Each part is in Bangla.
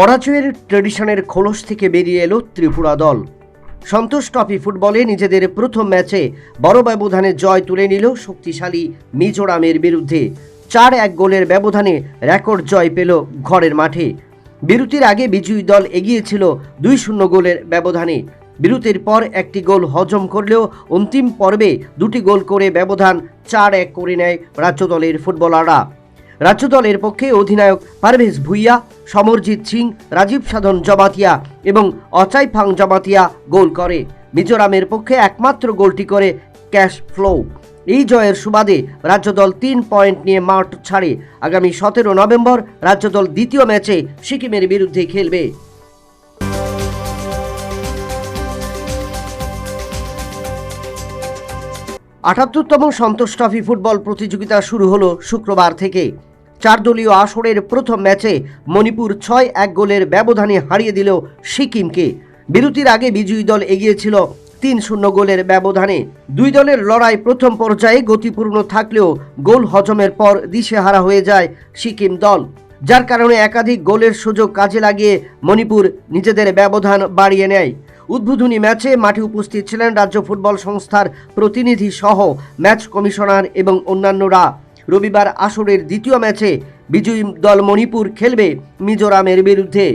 পরাজয়ের ট্রেডিশনের খোলস থেকে বেরিয়ে এলো ত্রিপুরা দল। সন্তোষ ট্রফি ফুটবলে নিজেদের প্রথম ম্যাচে বড় ব্যবধানে জয় তুলে নিল শক্তিশালী মিজোরামের বিরুদ্ধে। চার এক গোলের ব্যবধানে রেকর্ড জয় পেল ঘরের মাঠে। বিরতির আগে বিজয়ী দল এগিয়েছিল দুই শূন্য গোলের ব্যবধানে। বিরতির পর একটি গোল হজম করলেও অন্তিম পর্বে দুটি গোল করে ব্যবধান চার এক করে নেয় রাজ্য দলের ফুটবলাররা। রাজ্য দলের পক্ষে অধিনায়ক পারভেজ ভুইয়া, সমরজিৎ সিং, রাজীব সাধন জমাতিয়া এবং অচাই ফাং জমাতিয়া গোল করে। মিজোরামের পক্ষে একমাত্র গোলটি করে ক্যাশ ফ্লো। এই জয়ের সুবাদে রাজ্য দল তিন পয়েন্ট নিয়ে মাঠ ছাড়ে। আগামী সতেরো নভেম্বর রাজ্য দল দ্বিতীয় ম্যাচে সিকিমের বিরুদ্ধে খেলবে। আটাত্তরতম সন্তোষ ট্রফি ফুটবল প্রতিযোগিতা শুরু হলো শুক্রবার থেকে। চার দলীয় আসরের প্রথম ম্যাচে মণিপুর ছয় এক গোলের ব্যবধানে হারিয়ে দিল সিকিমকে। বিরতির আগে বিজয়ী দল এগিয়েছিল তিন শূন্য গোলের ব্যবধানে। দুই দলের লড়াই প্রথম পর্যায়ে গতিপূর্ণ থাকলেও গোল হজমের পর দিশেহারা হয়ে যায় সিকিম দল। যার কারণে একাধিক গোলের সুযোগ কাজে লাগিয়ে মণিপুর নিজেদের ব্যবধান বাড়িয়ে নেয়। উদ্বোধনী ম্যাচে মাঠে উপস্থিত ছিলেন রাজ্য ফুটবল সংস্থার প্রতিনিধি সহ ম্যাচ কমিশনার এবং অন্যান্যরা। রবিবার আসরের দ্বিতীয় ম্যাচে বিজয়ী দল মণিপুর খেলবে মিজোরামের বিরুদ্ধে।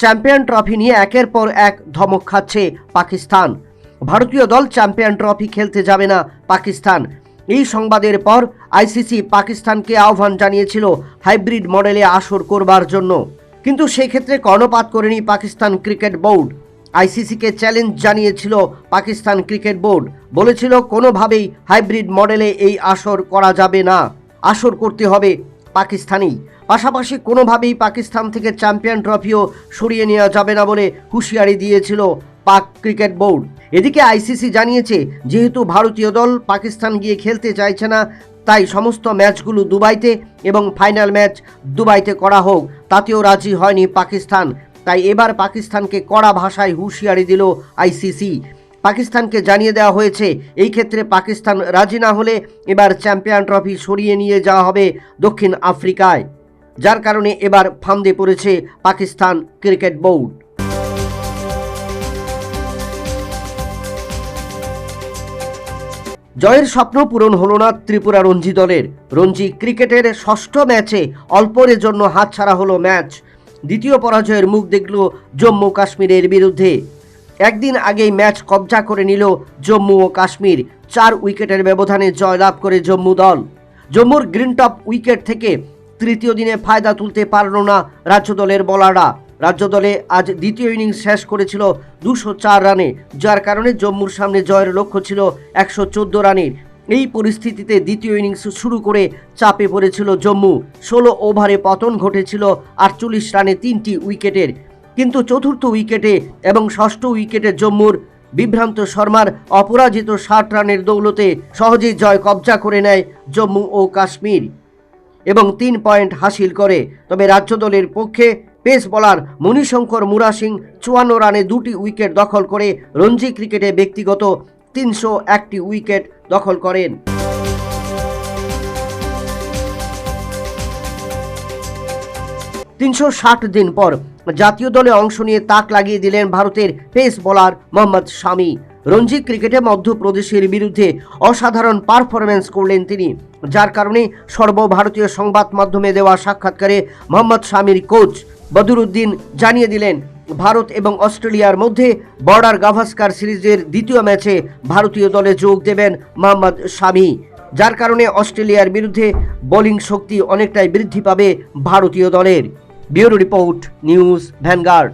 চ্যাম্পিয়ন ট্রফি নিয়ে একের পর এক ধমক খাচ্ছে পাকিস্তান। ভারতীয় দল চ্যাম্পিয়ন ট্রফি খেলতে যাবে না পাকিস্তান। এই সংবাদের পর আইসিসি পাকিস্তানকে আহ্বান জানিয়েছিল হাইব্রিড মডেলে আসর করবার জন্য। কিন্তু সেক্ষেত্রে কর্ণপাত করেনি পাকিস্তান ক্রিকেট বোর্ড। আইসিসিকে চ্যালেঞ্জ জানিয়েছিল পাকিস্তান ক্রিকেট বোর্ড। বলেছিল, কোনোভাবেই হাইব্রিড মডেলে এই আসর করা যাবে না। আসর করতে হবে পাকিস্তানি। পাশাপাশি কোনোভাবেই পাকিস্তান থেকে চ্যাম্পিয়ন ট্রফিও সরিয়ে নেওয়া যাবে না বলে হুঁশিয়ারি দিয়েছিল পাক ক্রিকেট বোর্ড। এদিকে আইসিসি জানিয়েছে, যেহেতু ভারতীয় দল পাকিস্তান গিয়ে খেলতে চাইছে না, তাই সমস্ত ম্যাচগুলো দুবাইতে এবং ফাইনাল ম্যাচ দুবাইতে করা হোক। তাতেও রাজি হয়নি পাকিস্তান। তাই এবার পাকিস্তানকে কড়া ভাষায় হুঁশিয়ারি দিল আইসিসি। পাকিস্তানকে জানিয়ে দেওয়া হয়েছে, এই ক্ষেত্রে পাকিস্তান রাজি না হলে এবার চ্যাম্পিয়ন ট্রফি সরিয়ে নিয়ে যাওয়া হবে দক্ষিণ আফ্রিকায়। যার কারণে এবার ফান্দে পড়েছে পাকিস্তান ক্রিকেট বোর্ড। জয়ের স্বপ্ন পূরণ হলো না ত্রিপুরা রঞ্জি দলের। রঞ্জি ক্রিকেটের ষষ্ঠ ম্যাচে অল্পের জন্য হাতছাড়া হলো ম্যাচ। দ্বিতীয় পরাজয়ের মুখ দেখল জম্মু কাশ্মীরের বিরুদ্ধে। একদিন আগেই ম্যাচ কবজা করে নিল জম্মু ও কাশ্মীর। চার উইকেটের ব্যবধানে জয়লাভ করে জম্মু দল। জম্মুর গ্রিন টপ উইকেট থেকে তৃতীয় দিনে ফায়দা তুলতে পারল না রাজ্য দলের বলাররা। রাজ্য দলে আজ দ্বিতীয় ইনিংস শেষ করেছিল দুশো চার রানে, যার কারণে জম্মুর সামনে জয়ের লক্ষ্য ছিল একশো চোদ্দ রানের। এই পরিস্থিতিতে দ্বিতীয় ইনিংস শুরু করে চাপে পড়েছিল জম্মু। ষোলো ওভারে পতন ঘটেছিল আটচল্লিশ রানে তিনটি উইকেটের। কিন্তু চতুর্থ উইকেটে এবং ষষ্ঠ উইকেটে জম্মুর বিভ্রান্ত শর্মার অপরাজিত ষাট রানের দৌলতে সহজেই জয় কবজা করে নেয় জম্মু ও কাশ্মীর এবং তিন পয়েন্ট হাসিল করে। তবে রাজ্য দলের পক্ষে পেস বোলার মণিশঙ্কর মুরা সিং চুয়ান্ন রানে দুটি উইকেট দখল করে রঞ্জি ক্রিকেটে ব্যক্তিগত তিনশো একটি উইকেট দখল করেন। তিনশো ষাট দিন পর জাতীয় দলে অংশ নিয়ে তাক লাগিয়ে দিলেন ভারতের পেস বোলার মোহাম্মদ শামি। রঞ্জি ক্রিকেটে মধ্যপ্রদেশের বিরুদ্ধে অসাধারণ পারফরমেন্স করলেন তিনি। যার কারণে সর্বভারতীয় সংবাদ মাধ্যমে দেওয়া সাক্ষাৎকারে মোহাম্মদ শামির কোচ বদরুদ্দিন জানিয়ে দিলেন ভারত এবং অস্ট্রেলিয়ার মধ্যে বর্ডার গাভাস্কার সিরিজের দ্বিতীয় ম্যাচে ভারতীয় দলে যোগ দেবেন মোহাম্মদ শামি। যার কারণে অস্ট্রেলিয়ার বিরুদ্ধে বোলিং শক্তি অনেকটাই বৃদ্ধি পাবে ভারতীয় দলের। Bureau report news Vanguard.